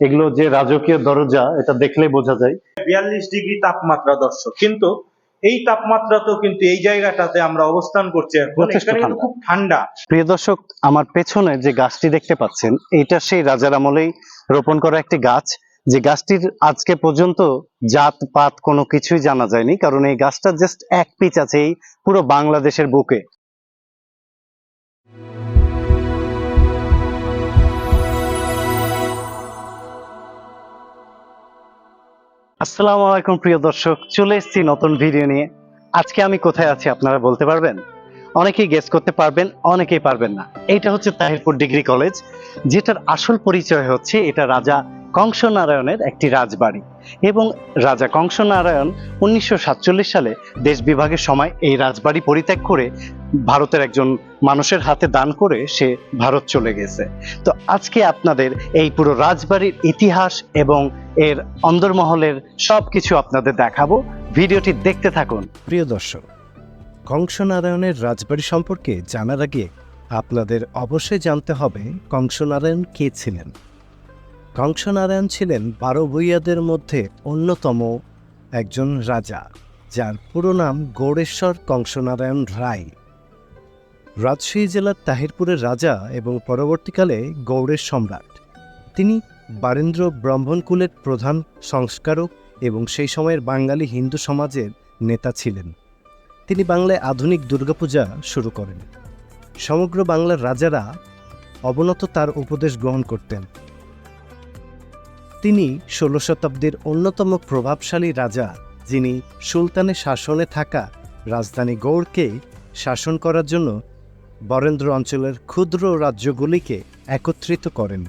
এগুলো যে রাজকীয় দরজা এটা দেখলেই বোঝা যায়। বিয়াল্লিশ ডিগ্রি তাপমাত্রা দর্শক। কিন্তু এই তাপমাত্রা তো কিন্তু এই জায়গাটাতে আমরা অবস্থান করছি। খুব ঠান্ডা। প্রিয় দর্শক আমার পেছনে যে গাছটি দেখতে পাচ্ছেন এটা সেই রাজার আমলেই রোপণ করা একটি গাছ। যে গাছটির আজকে পর্যন্ত জাত পাত কোনো কিছুই জানা যায়নি কারণ এই গাছটা জাস্ট এক পিচ আছে এই পুরো বাংলাদেশের বুকে। আসসালামু আলাইকুম, প্রিয় দর্শক। চলে এসেছি নতুন ভিডিও নিয়ে। আজকে আমি কোথায় আছি আপনারা বলতে পারবেন? অনেকেই গেস করতে পারবেন, অনেকেই পারবেন না। এটা হচ্ছে তাহিরপুর ডিগ্রি কলেজ, যেটার আসল পরিচয় হচ্ছে এটা রাজা কংসনারায়ণের একটি রাজবাড়ি এবং রাজা কংসনারায়ণ উনিশশো সাতচল্লিশ সালে দেশ বিভাগের সময় এই রাজবাড়ি পরিত্যাগ করে ভারতের একজন মানুষের হাতে দান করে সে ভারত চলে গেছে। তো আজকে আপনাদের এই পুরো রাজবাড়ির ইতিহাস এবং এর অন্দরমহলের সবকিছু আপনাদের দেখাবো। ভিডিওটি দেখতে থাকুন। প্রিয় দর্শক, কংসনারায়ণের রাজবাড়ি সম্পর্কে জানার আগে আপনাদের অবশ্যই জানতে হবে কংসনারায়ণ কে ছিলেন। কংসনারায়ণ ছিলেন বারো ভূইয়াদের মধ্যে অন্যতম একজন রাজা, যার পুরো নাম গৌড়েশ্বর কংসনারায়ণ রায়। রাজশাহী জেলার তাহিরপুরের রাজা এবং পরবর্তীকালে গৌড়ের সম্রাট। তিনি বারেন্দ্র ব্রাহ্মণকুলের প্রধান সংস্কারক এবং সেই সময়ের বাঙালি হিন্দু সমাজের নেতা ছিলেন। তিনি বাংলায় আধুনিক দুর্গাপূজা শুরু করেন। সমগ্র বাংলার রাজারা অবনত তার উপদেশ গ্রহণ করতেন। তিনি ষোলো শতাব্দীর অন্যতম প্রভাবশালী রাজা, যিনি সুলতানের শাসনে থাকা রাজধানী গৌড়কে শাসন করার জন্য বরেন্দ্র অঞ্চলের ক্ষুদ্র রাজ্যগুলিকে একত্রিত করেন।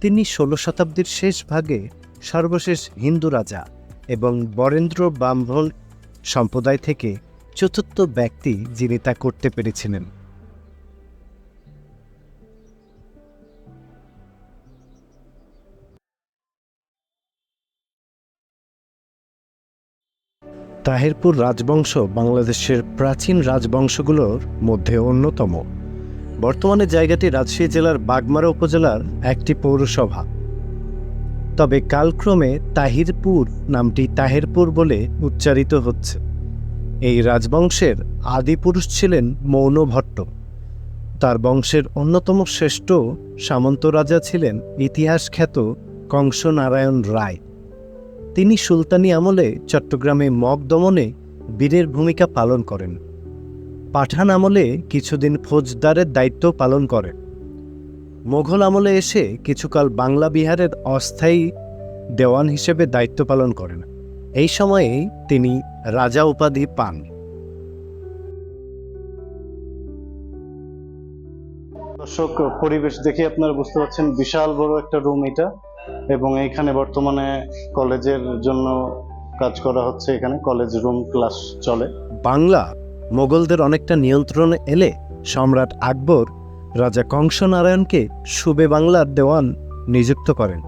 তিনি ষোলো শতাব্দীর শেষ ভাগে সর্বশেষ হিন্দু রাজা এবং বরেন্দ্র ব্রাহ্মণ সম্প্রদায় থেকে চতুর্থ ব্যক্তি যিনি তা করতে পেরেছিলেন। তাহেরপুর রাজবংশ বাংলাদেশের প্রাচীন রাজবংশগুলোর মধ্যে অন্যতম। বর্তমানে জায়গাটি রাজশাহী জেলার বাগমারা উপজেলার একটি পৌরসভা। তবে কালক্রমে তাহিরপুর নামটি তাহেরপুর বলে উচ্চারিত হচ্ছে। এই রাজবংশের আদিপুরুষ ছিলেন মৌনভট্ট তার বংশের অন্যতম শ্রেষ্ঠ সামন্ত রাজা ছিলেন ইতিহাস খ্যাত কংসনারায়ণ রায়। তিনি সুলতানি আমলে চট্টগ্রামে মগ দমনে বীরের ভূমিকা পালন করেন। পাঠান আমলে কিছুদিন ফৌজদারের দায়িত্ব পালন করেন। মোঘল আমলে এসে কিছুকাল বাংলা বিহারের অস্থায়ী দেওয়ান হিসেবে দায়িত্ব পালন করেন। এই সময়ে তিনি রাজা উপাধি পান। দর্শক, পরিবেশ দেখে আপনারা বুঝতে পারছেন বিশাল বড় একটা রুম এটা। এবং এখানে বর্তমানে কলেজের জন্য কাজ করা হচ্ছে এখানে, কলেজ রুম ক্লাস চলে। বাংলা, মোগলদের অনেকটা নিয়ন্ত্রণে এলে সম্রাট আকবর রাজা কংসনারায়ণকে সুবে বাংলার দেওয়ান নিযুক্ত করেন।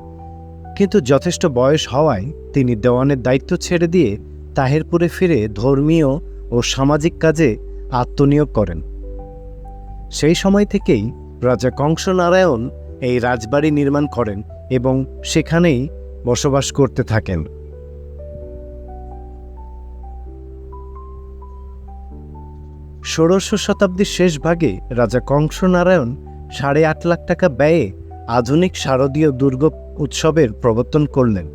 কিন্তু যথেষ্ট বয়স হওয়ায় তিনি দেওয়ানের দায়িত্ব ছেড়ে দিয়ে তাহেরপুরে ফিরে ধর্মীয় ও সামাজিক কাজে আত্মনিয়োগ করেন। সেই সময় থেকেই রাজা কংসনারায়ণ এই রাজবাড়ি নির্মাণ করেন। এবং সেখানেই বসবাস করতে থাকেন। ষোড়শ শতাব্দীর শেষ ভাগে রাজা কংসনারায়ণ সাড়ে আট লাখ টাকা ব্যয়ে আধুনিক শারদীয় দুর্গ উৎসবের প্রবর্তন করলেন।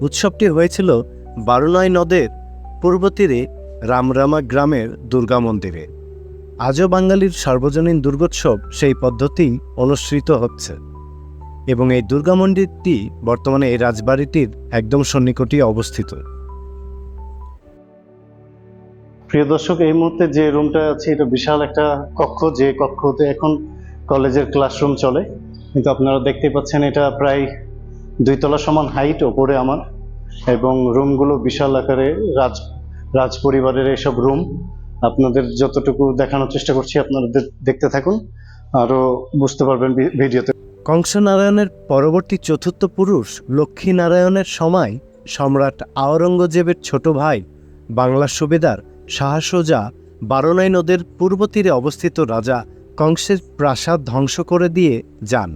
উৎসবটি হয়েছিল বারুনয় নদের পূর্ব তীরে রামরামা গ্রামের দুর্গা মন্দিরে। আজও বাঙালির সার্বজনীন দুর্গোৎসব সেই পদ্ধতি অনুসৃত হচ্ছে। এবং এই দুর্গা মন্দিরটি বর্তমানে এই রাজবাড়িটির একদম সন্নিকটে অবস্থিত। প্রিয় দর্শক, এই মুহূর্তে যে রুমটা আছে, এটা বিশাল একটা কক্ষ, যে কক্ষতে এখন কলেজের ক্লাসরুম চলে। কিন্তু আপনারা দেখতে পাচ্ছেন, এটা প্রায় দুই তলা সমান হাইট, ওপরে আমার, এবং রুমগুলো বিশাল আকারে রাজ রাজ পরিবারের এইসব রুম। আপনাদের যতটুকু দেখানোর চেষ্টা করছি আপনারা দে- দেখতে থাকুন। আরও বুঝতে পারবেন ভিডিওতে। কংসনারায়ণের পরবর্তী চতুর্থ পুরুষ লক্ষ্মীনারায়ণের সময় সম্রাট আওরঙ্গজেবের ছোট ভাই, বাংলা সুবেদার শাহসোজা বারনাই নদের পূর্ব তীরে অবস্থিত রাজা কংসের প্রাসাদ ধ্বংস করে দিয়ে যান।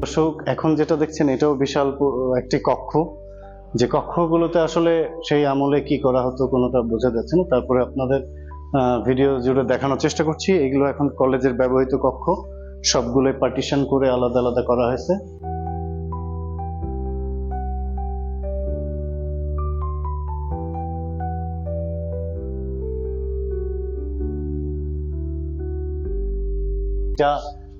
দর্শক, এখন যেটা দেখছেন, এটাও বিশাল একটি কক্ষ। যে কক্ষগুলোতে আসলে সেই আমলে কি করা হতো কোনোটা বোঝা যাচ্ছে না। তারপরে আপনাদের ভিডিও জুড়ে দেখানোর চেষ্টা করছি। এগুলো এখন কলেজের ব্যবহৃত কক্ষ। সবগুলো পার্টিশন করে আলাদা আলাদা করা হয়েছে। যা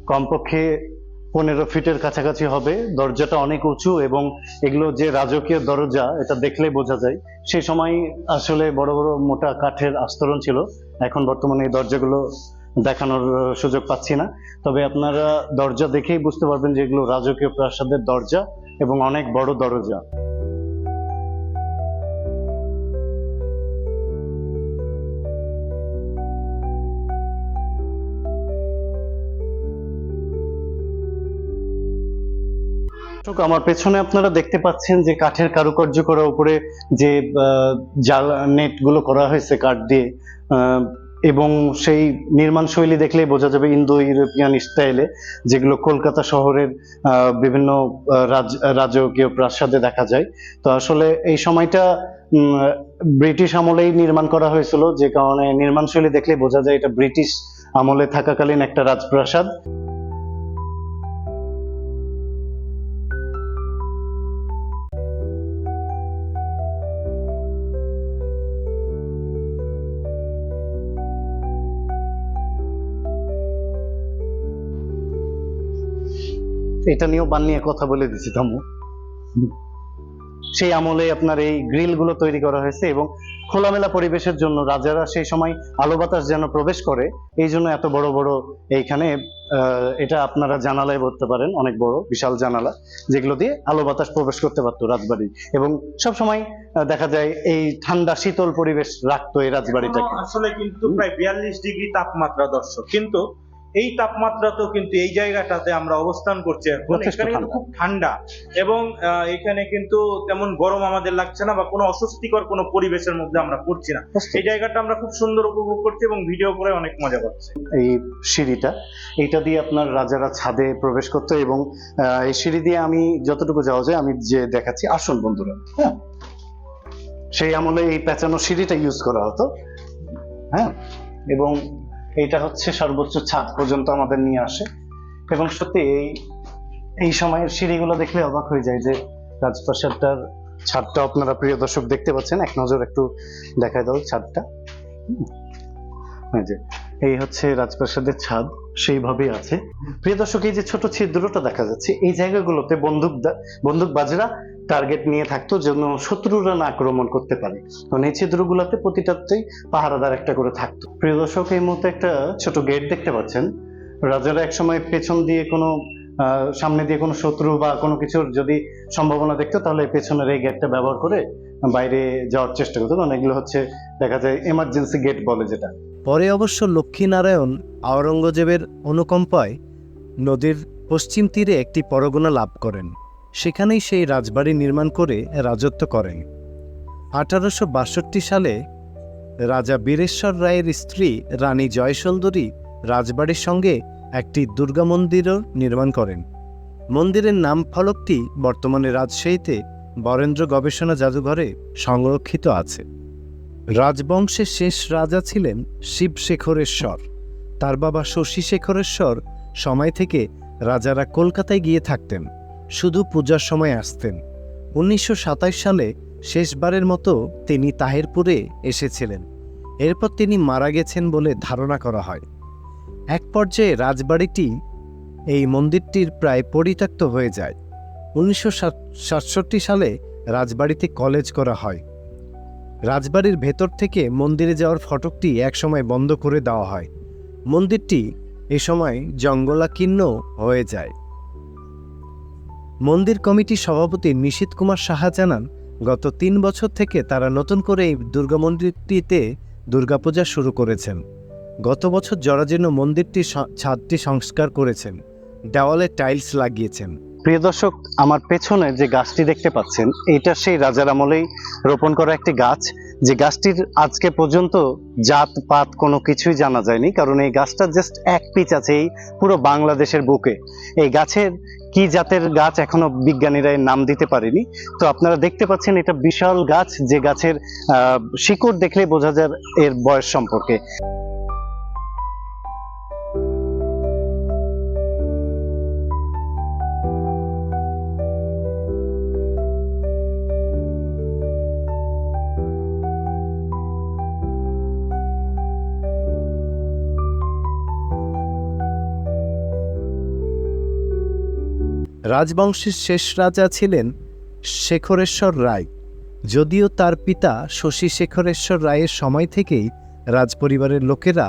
কমপক্ষে পনেরো ফিটের কাছাকাছি হবে। দরজাটা অনেক উঁচু এবং এগুলো যে রাজকীয় দরজা, এটা দেখলে বোঝা যায়। সেই সময় আসলে বড় বড় মোটা কাঠের আস্তরণ ছিল। এখন বর্তমানে এই দরজাগুলো দেখানোর সুযোগ পাচ্ছি না। তবে আপনারা দরজা দেখেই বুঝতে পারবেন যে এগুলো রাজকীয় প্রাসাদের দরজা এবং অনেক বড় দরজা। আমার পেছনে আপনারা দেখতে পাচ্ছেন যে কাঠের কারুকার্য করা উপরে যে জাল নেটগুলো করা হয়েছে কাঠ দিয়ে এবং সেই নির্মাণ শৈলী দেখলেই বোঝা যাবে ইন্দো ইউরোপিয়ান স্টাইলে, যেগুলো কলকাতা শহরের বিভিন্ন রাজ- রাজকীয় প্রাসাদে দেখা যায়। তো আসলে এই সময়টা ব্রিটিশ আমলেই নির্মাণ করা হয়েছিল, যে কারণে নির্মাণ শৈলী দেখলে বোঝা যায় এটা ব্রিটিশ আমলে থাকাকালীন একটা রাজপ্রাসাদ। এটা নিয়েও বান নিয়ে কথা বলে দিচ্ছি থামু সেই আমলে আপনার এই গ্রিলগুলো তৈরি করা হয়েছে এবং খোলামেলা পরিবেশের জন্য রাজারা সেই সময় আলো বাতাস যেন প্রবেশ করে, এই জন্য এত বড় বড় এইখানে এটা আপনারা জানালায় বলতে পারেন, অনেক বড়, বিশাল জানালা, যেগুলো দিয়ে আলো বাতাস প্রবেশ করতে পারতো রাজবাড়ি। এবং সব সময় দেখা যায় এই ঠান্ডা, শীতল পরিবেশ রাখতো এই রাজবাড়িটাকে। আসলে কিন্তু প্রায় বিয়াল্লিশ ডিগ্রি তাপমাত্রা দর্শক, কিন্তু এই তাপমাত্রাতেও কিন্তু এই জায়গাটাতে আমরা অবস্থান করছি এখানে কিন্তু। খুব ঠান্ডা। এবং এখানে কিন্তু তেমন গরম আমাদের লাগছে না বা কোনো অস্বস্তিকর কোনো পরিবেশের মধ্যে আমরা পড়ছি না। এই জায়গাটা আমরা খুব সুন্দর উপভোগ করছি এবং ভিডিও করে অনেক মজা পাচ্ছি এই সিঁড়িটা এইটা দিয়ে আপনার রাজারা ছাদে প্রবেশ করতো এবং আহ, এই সিঁড়ি দিয়ে আমি যতটুকু যাওয়া যায় আমি যে দেখাচ্ছি আসুন বন্ধুরা হ্যাঁ? সেই আমলে এই পেঁচানো সিঁড়িটা ইউজ করা হতো হ্যাঁ? এবং এটা হচ্ছে সর্বোচ্চ ছাদ পর্যন্ত আমাদের নিয়ে আসে। এবং সত্যি এই এই সময়ের সিঁড়িগুলো দেখলে অবাক হয়ে যায় যে রাজপ্রাসাদটার ছাদটা আপনারা প্রিয় দর্শক দেখতে পাচ্ছেন। এক নজর একটু দেখা দাও ছাদটা। এই হচ্ছে রাজপ্রাসাদের ছাদ, সেইভাবেই আছে। প্রিয় দর্শক, এই যে ছোট ছিদ্রটা দেখা যাচ্ছে, এই জায়গাগুলোতে বন্দুক বন্দুকবাজরা টার্গেট নিয়ে থাকতো যেন শত্রুরা না আক্রমণ করতে পারে। কারণ এই ছিদ্রগুলোতে প্রতিটাতেই পাহারাদার একটা করে থাকতো। প্রিয় দর্শক, এই মুহূর্তে একটা ছোট গেট দেখতে পাচ্ছেন। রাজারা একসময় পেছন দিয়ে কোনো সামনে দিয়ে কোনো শত্রু বা কোনো কিছুর যদি সম্ভাবনা দেখতো, তাহলে পেছনের এই গেটটা ব্যবহার করে বাইরে যাওয়ার চেষ্টা করতো। কারণ এগুলো হচ্ছে, দেখা যায় এমার্জেন্সি গেট বলে যেটা। পরে অবশ্য লক্ষ্মীনারায়ণ আওরঙ্গজেবের অনুকম্পায় নদীর পশ্চিম তীরে একটি পরগনা লাভ করেন। সেখানেই সেই রাজবাড়ি নির্মাণ করে রাজত্ব করেন। আঠারোশো বাষট্টি সালে রাজা বীরেশ্বর রায়ের স্ত্রী রানী জয়সুন্দরী রাজবাড়ির সঙ্গে একটি দুর্গা মন্দিরও নির্মাণ করেন। মন্দিরের নাম ফলকটি বর্তমানে রাজশাহীতে বরেন্দ্র গবেষণা জাদুঘরে সংরক্ষিত আছে। রাজবংশের শেষ রাজা ছিলেন শিবশেখরেশ্বর। তার বাবা শশী শেখরেশ্বর সময় থেকে রাজারা কলকাতায় গিয়ে থাকতেন। শুধু পূজার সময় আসতেন। উনিশশো সাতাশ সালে শেষবারের মতো তিনি তাহেরপুরে এসেছিলেন। এরপর তিনি মারা গেছেন বলে ধারণা করা হয়। এক পর্যায়ে রাজবাড়িটি এই মন্দিরটির প্রায় পরিত্যক্ত হয়ে যায়। উনিশশো সাতষট্টি সালে রাজবাড়িতে কলেজ করা হয়। রাজবাড়ির ভেতর থেকে মন্দিরে যাওয়ার ফটকটি একসময় বন্ধ করে দেওয়া হয়। মন্দিরটি এ সময় জঙ্গলাকীর্ণ হয়ে যায়। মন্দির কমিটির সভাপতি নিশীত কুমার সাহা জানান, গত তিন বছর থেকে তারা নতুন করে এই দুর্গা মন্দিরটিতে দুর্গাপূজা শুরু করেছেন। গত বছর জরাজীর্ণ মন্দিরটি ছাদটি সংস্কার করেছেন, দেওয়ালে টাইলস লাগিয়েছেন। প্রিয় দর্শক, আমার পেছনে যে গাছটি দেখতে পাচ্ছেন, এটা সেই রাজার আমলেই রোপণ করা একটি গাছ। যে গাছটির আজকে পর্যন্ত জাত পাত কোনো কিছুই জানা যায়নি কারণ এই গাছটা জাস্ট এক পিচ আছে এই পুরো বাংলাদেশের বুকে। এই গাছের কি জাতের গাছ এখনও বিজ্ঞানীরা নাম দিতে পারেনি। তো আপনারা দেখতে পাচ্ছেন এটা বিশাল গাছ যে গাছের আহ, শিকড় দেখলে বোঝা যায় এর বয়স সম্পর্কে। রাজবংশের শেষ রাজা ছিলেন শেখরেশ্বর রায়। যদিও তার পিতা শশী শেখরেশ্বর রায়ের সময় থেকেই রাজপরিবারের লোকেরা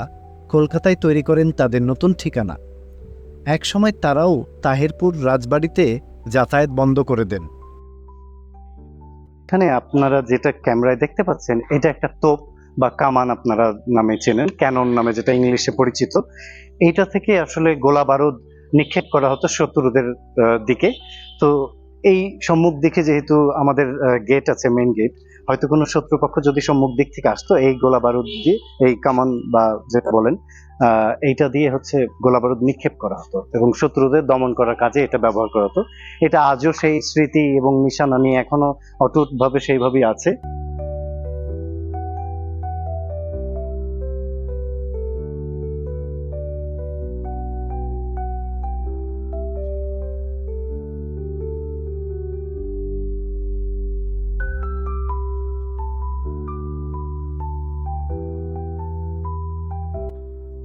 কলকাতায় তৈরি করেন তাদের নতুন ঠিকানা। একসময় তারাও তাহেরপুর রাজবাড়িতে যাতায়াত বন্ধ করে দেন। এখানে আপনারা যেটা ক্যামেরায় দেখতে পাচ্ছেন, এটা একটা তোপ বা কামান আপনারা নামে চেনেন, ক্যানন নামে যেটা ইংলিশে পরিচিত। এইটা থেকে আসলে গোলা বারুদ নিক্ষেপ করা হতো শত্রুদের দিকে। তো এই সম্মুখ দিকে যেহেতু আমাদের গেট আছে মেইন গেট হয়তো কোনো শত্রুপক্ষ যদি সম্মুখ দিক থেকে আসতো, এই গোলা বারুদ দিয়ে, এই কামান বা যেটা বলেন এইটা দিয়ে হচ্ছে গোলা বারুদ নিক্ষেপ করা হতো এবং শত্রুদের দমন করার কাজে এটা ব্যবহার করা হতো। এটা আজও সেই স্মৃতি এবং নিশানা নিয়ে এখনও অটুট ভাবে সেইভাবেই আছে।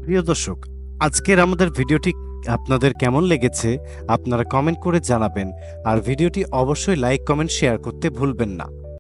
প্রিয় দর্শক, আজকের আমাদের ভিডিওটি আপনাদের কেমন লেগেছে আপনারা কমেন্ট করে জানাবেন। আর ভিডিওটি অবশ্যই লাইক কমেন্ট শেয়ার করতে ভুলবেন না।